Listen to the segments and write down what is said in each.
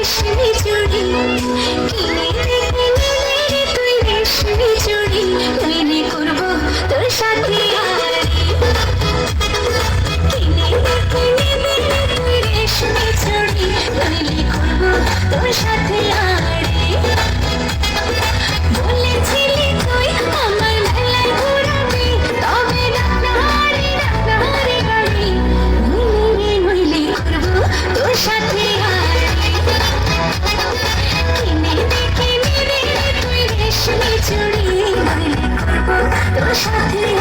Eşimi göreyim, gelirim. Happy.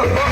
out.